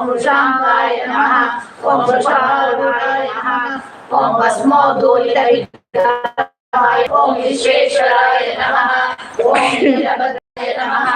शाङ्गाय नमः ॐ वृषारूढाय नमः ॐ भस्मोद्धूलितविग्रहाय ॐ विश्वेश्वराय नमः ॐ वीरभद्राय नमः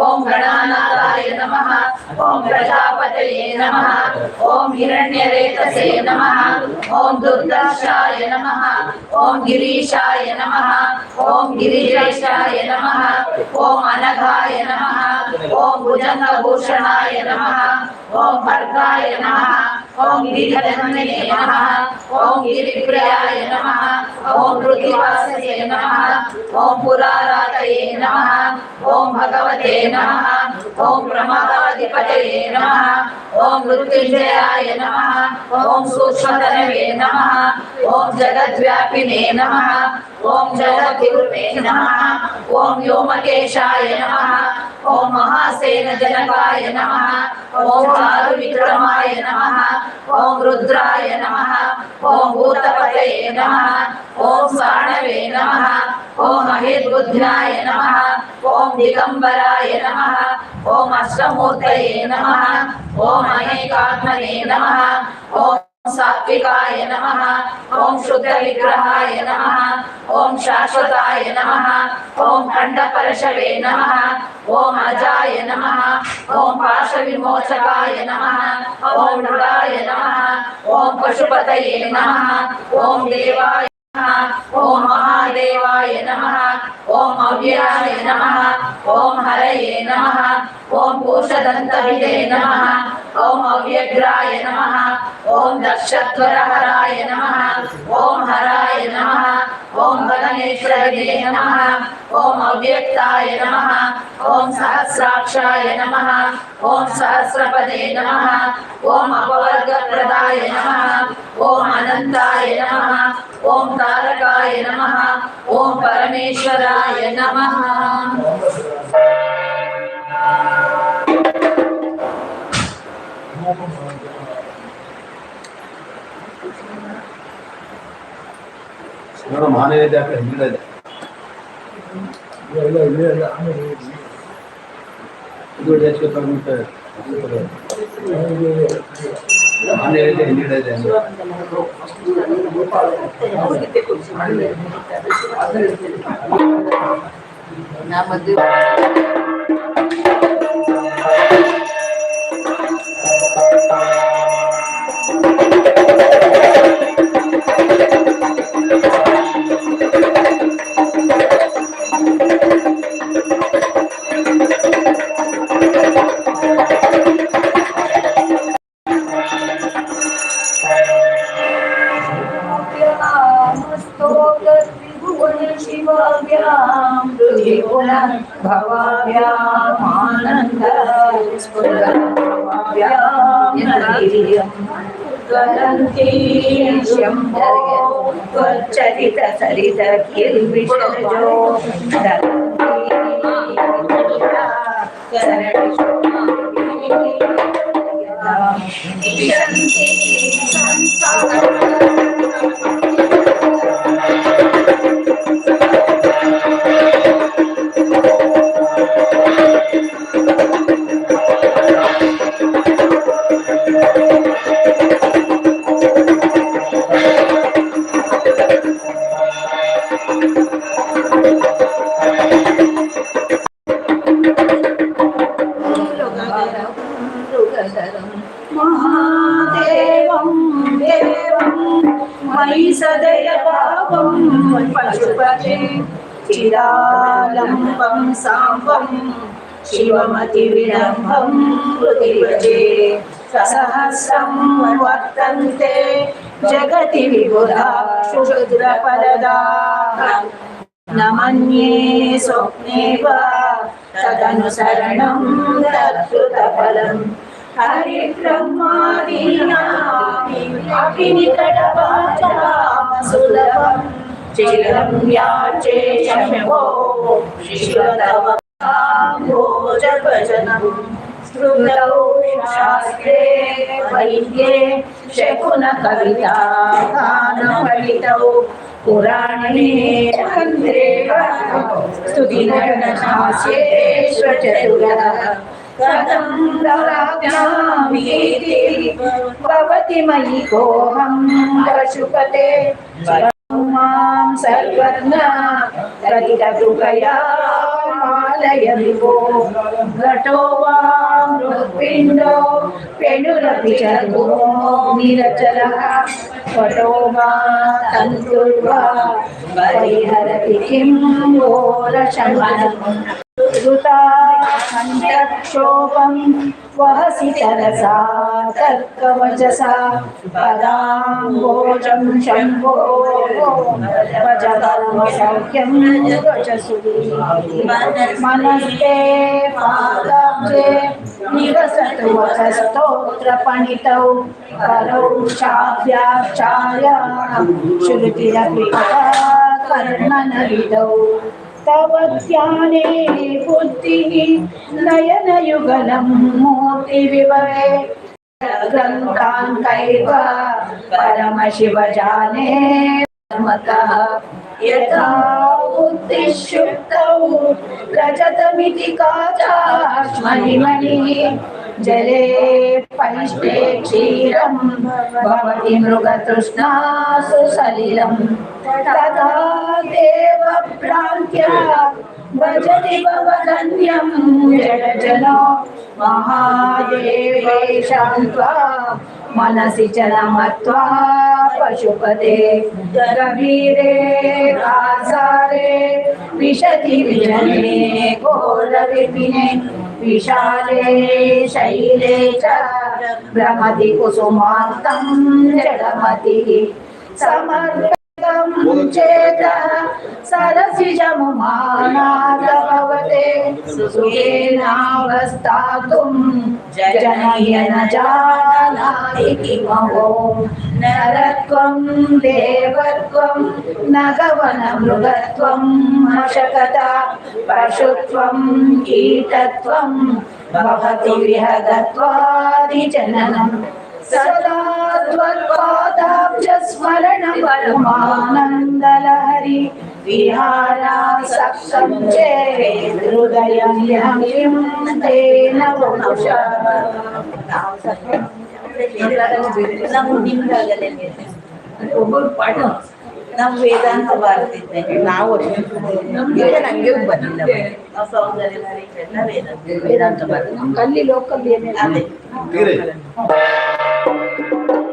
ॐ गणानाथाय नमः ॐ प्रजापतये नमः ॐ हिरण्यरेतसे नमः ॐ दुर्दर्शाय नमः ॐ गिरीशाय नमः ॐ गिरिजेशाय नमः ॐ अनघाय नमः ॐ भुजङ्गभूषणाय नमः ॐ भर्गाय नमः ॐ गिरिधन्वने नमः ॐ गिरिप्रियाय नमः ॐ पृथिवासये नमः ॐ पुरारातये नमः ఓం భగవతే నమ. ఓం ప్రమాద సర్వాధిపతయే నమ ఓం మృత్యుంజయాయ నమ ఓం సూక్ష్మతనవే నమ ఓం జగద్వ్యాపినే నమ ఓం జగద్గురువే నమ ఓం వ్యోమకేశాయ నమ ఓం మహాసేన జనకాయ నమ ఓం చారు విక్రమాయ నమ ఓం రుద్రాయ నమ ఓం భూతపతయే నమ ఓం సాణవే నమ ఓం మహిర్బుద్ధ్యాయ నమ ఓం దిగంబరాయ నమ ఓం అష్టమూర్తి अष्टमूर्तये नमः ॐ अनेकात्मने नमः ॐ सात्विकाय नमः ॐ शुद्धविग्रहाय नमः ॐ शाश्वताय नमः ॐ खण्डपरशवे नमः ॐ अजाय नमः ॐ पाशविमोचकाय नमः ॐ मृडाय नमः ॐ पशुपतये नमः ॐ देवाय ॐ महादेवाय नमः ॐ अव्ययाय नमः ॐ हरये नमः ॐ कोशदन्तविदे नमः ॐ अव्यग्राय नमः ॐ दक्षध्वरहराय नमः ॐ हराय नमः ॐ गगनेश्वरये नमः ॐ अव्यक्ताय नमः ॐ सहस्राक्षाय नमः ॐ सहस्रपदे नमः ॐ अपवर्गप्रदाय नमः ॐ अनन्ताय नमः ॐ तारकाय नमः ॐ परमेश्वराय नमः ನೋಡು ಮಾನೆ ಇದೆ ಆ ಕಡೆ ಹಿಂದ್ಗಡೆ ಇದೆ ಇದು ಹೆಚ್ಚು ಅಲ್ಲಿದೆ ಇಲ್ಲಿದೆ ನಾ ಮದುವೆ चिदालम्बं साम्बं शिवमतिविलम्बं हृदिवजे सहस्रं वर्तन्ते जगति विबुधा क्षुद्रपरदा न मन्ये स्वप्ने वा तदनुसरणं तत्कृतफलम् हरिब्रह्मादीनापि निकटवाचामसुलभं चिरं याचे शम्भो शिवतव शास्त्रे वैद्ये शकुनकविता गानपठितौ पुराणे तन्त्रे स्तुतिनटनहास्ये स्वचतुरः कथं भवति मयि कोऽहं पशुपते मां सर्वज्ञ జ్వాలయ విభో ఘటో వాం పిండో పెనురపి చదువు నిరచల పటో వా తంతుర్వా పరిహరతి కిం ఘోర శమనం ృతాక్షోభం వహసి తరసా తర్కవచసా పదాంబోజం శంభో భజ కర్మ సౌఖ్యం వచసు मनस्ते पादाब्जे निवसतु वचस्तोत्रपणितौ करौ शाभ्याक्षाय श्रुतिरपि कर्णनविदौ तव ध्याने बुद्धिः नयनयुगलं ग्रन्थान् कैव यथा बुद्धिशुद्धौ रजतमिति जले पैष्टे क्षीरं भवति मृगतृष्णा सलिलम्। तथा देवभ्रान्त्या भजति भवधन्यं जडजनो महादेवेशां त्वा मनसि च नमत्वा पशुपते गभीरे विशति विजने घोरविपिने विशाले शैले च भ्रमति कुसुमार्तं जगमतिः समर्पकं चेत सरसिजमुमानाद भवते सुखेनावस्थातुं जनय न जानाति किमहो नरत्वं, देवत्वं न गवनमृगत्वं मशकता, पशुत्वं, कीटत्वं, भवति विहगत्वादिजननम् सदा त्वत्पादाब्जस्मरण परमानन्दलहरि विहारासक्तं चेत् हृदयं यं तेन वपुषा ನಾವು ನಿಮ್ಗಾಗಲೇ ಒಬ್ಬರು ಪಾಠ ನಾವು ವೇದಾಂತ ಭಾರತಿದ್ದೆ ನಾವು ನಮ್ಗೆ ನಂಗೆ ಬಂದಿಲ್ಲ ನಾವು ಸೌಂದರ್ಯ ಎಲ್ಲ ವೇದಾಂತ ವೇದಾಂತ ಬರ್ತದೆ ನಮ್ಗೆ ಅಲ್ಲಿ ಲೋಕಲ್ ಏನಿಲ್ಲ Thank you.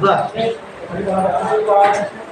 Look.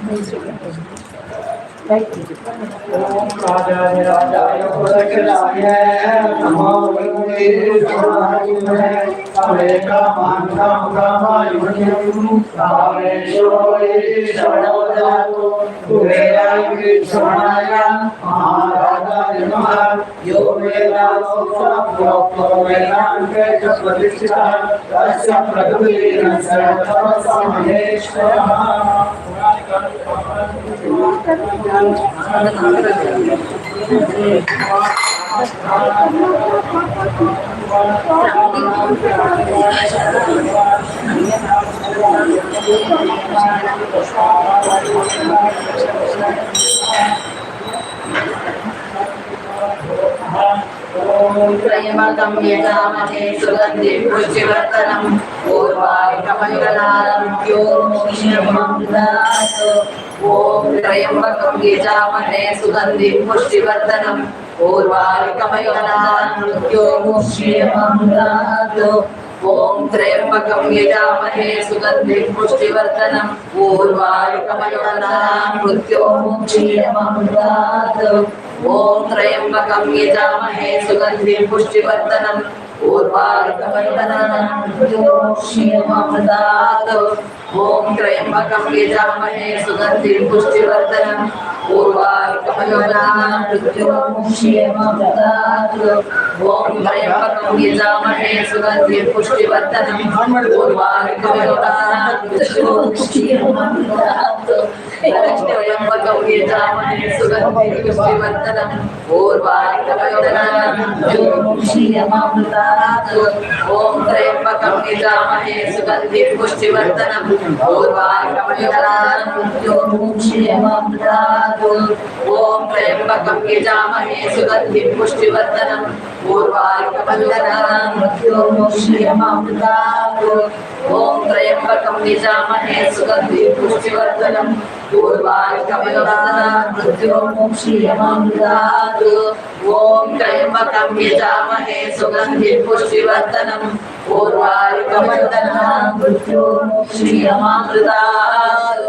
Om राजाय राजाय पुरकराय NaMo वेंकटेश्वराय away कामान् काम कामायुष्यं कामेश्वरेश्वरो जातो कुबेराय कृष्णाय महाराजाय नमः यो वेदान्तोक्तो वेदान्ते च प्रतिष्ठितः तस्य प्रकृतिः सर्वसमहेश्वरः त्रयमकं यजामहे सुगन्धिं पुष्टिवर्धनं पूर्वाकमयुगनारं यो मोक्ष्यमृतात् ॐ त्र्यम्बकं यजामहे सुगन्धिं पुष्टिवर्धनं पूर्वाकमयुगनारं मृत्यो ॐ त्र्यम्बकं यजामहे सुगन्धिं पुष्टिवर्धनं पूर्वायुकमयुगनां ॐ त्र्यम्बकं यजामहे सुगन्धिं पुष्टिवर्धनं ॐ त्र्यम्बकं यजामहे सुगन्धिं पुष्टिवर्धनं पूर्वार्कमयोनानां मृत्योक्षीयमृतात् ॐ त्र्यम्बकं यजामहे सुगन्धिं पुष्टिवर्धनं पूर्वार्कमयोनानां मृत्योक्षीयमृतात् त्र्यम्बकं यजामहे सुगन्धिं पुष्टिवर्धनं पूर्वार्कमयोनानां ॐ त्र्यम्बकं यजामहे सुगन्धिं पुष्टिवर्धनं पूर्वार्कमयोनानां ॐ त्र्यम्बकं यजामहे सुगन्धिं ఓం త్రయంబకం నిజామహే సుగంధి పుష్టివర్ధనం పూర్వాయుకమృత్యోమోక్షీయమామృతాత్ ఓం త్రయంబకం నిజామహే సుగంధి పుష్టివర్ధనం పూర్వాయుకమందనా మృత్యోమోక్షీయమామృతాత్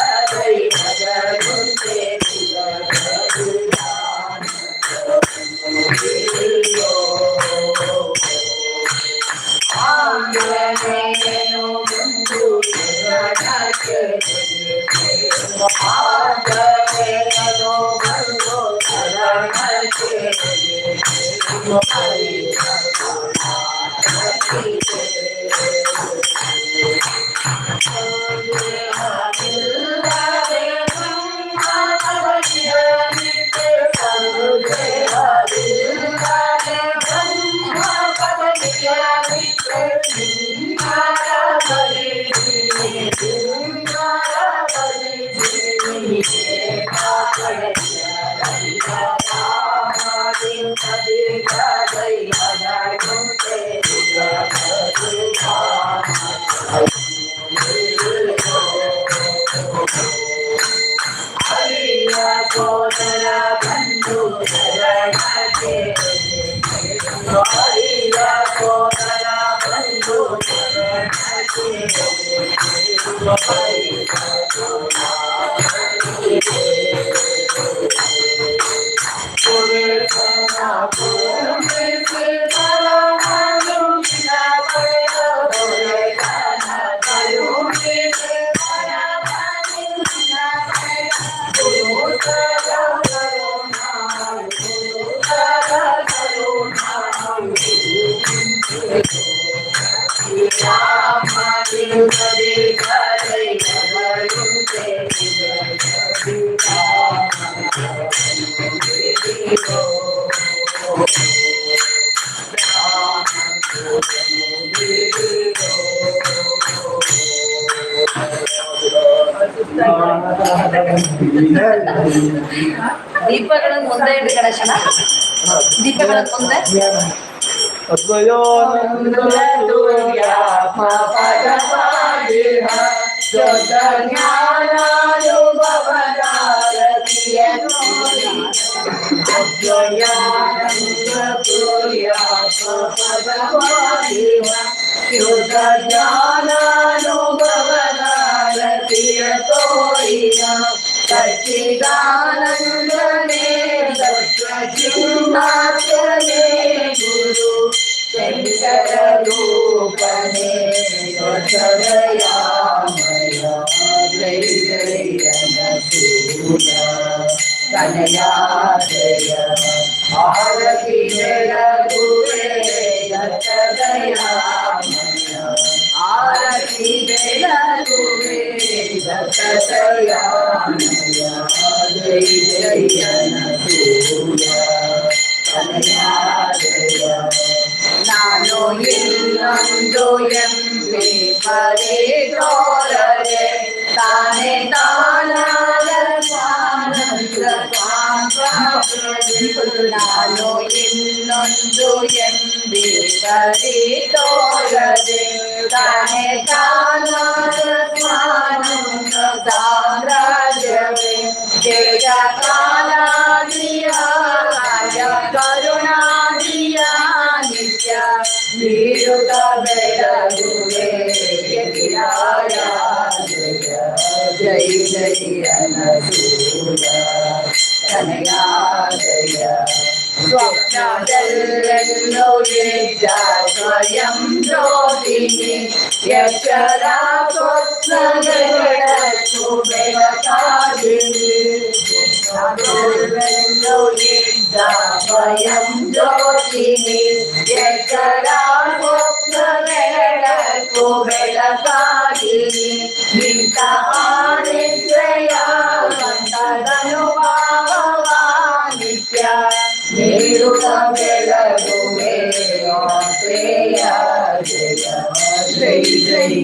Thank you. どうぞ。ದೀಪಗಳ ಮುಂದೆ ಇಡು ಗಣೇಶನ ದೀಪಗಳ ಮುಂದೆ ಯೋಗ ಜ್ಞಾನಾನುಭವ സത്യത്തോറിന സച്ചിദാനന്ദനേ സത്യചിന്താചനേ ഗുരു ശങ്കരൂപനേ സ്വസദയാമയ ജയ ജയ കനയാ ജയ ആരതി ജയ சதயானயா ஜெய் ஜெய் ஜனசூயா சதயாதயா நானோ இல்லந்தோ எம்பி பரே தோரரே தானே தானால சானந்த நானோ இல்லந்தோ எம்பி பரே தோரரே தானே தான் Yeah.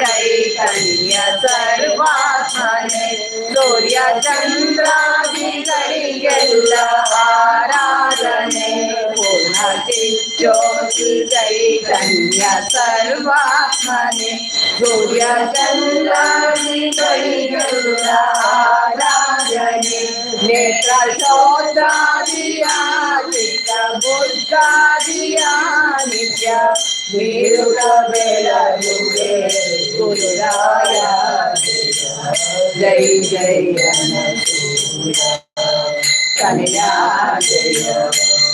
कैतन्य सर्वात्मने सूर्यचन्द्रादिकैर्यल्ल आराधने चैतन्य सर्वात्मने सूर्यचन्द्रादिकैरुराराजने नेत्रशोत्रादियादित बुद्धादियानित्य वीरुकबेलयुगे गुरुराय जय जय कन्या जय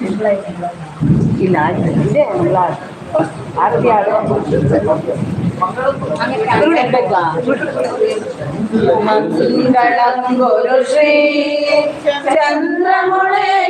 ಇಲ್ಲ ಇದೆ ಎಲ್ಲ ಆರತಿ ಆಡೋ ಮಂಗಳಂಗೊರು ಶ್ರೀ ಚಂದ್ರಮುಳೇಶ್ವರನೇ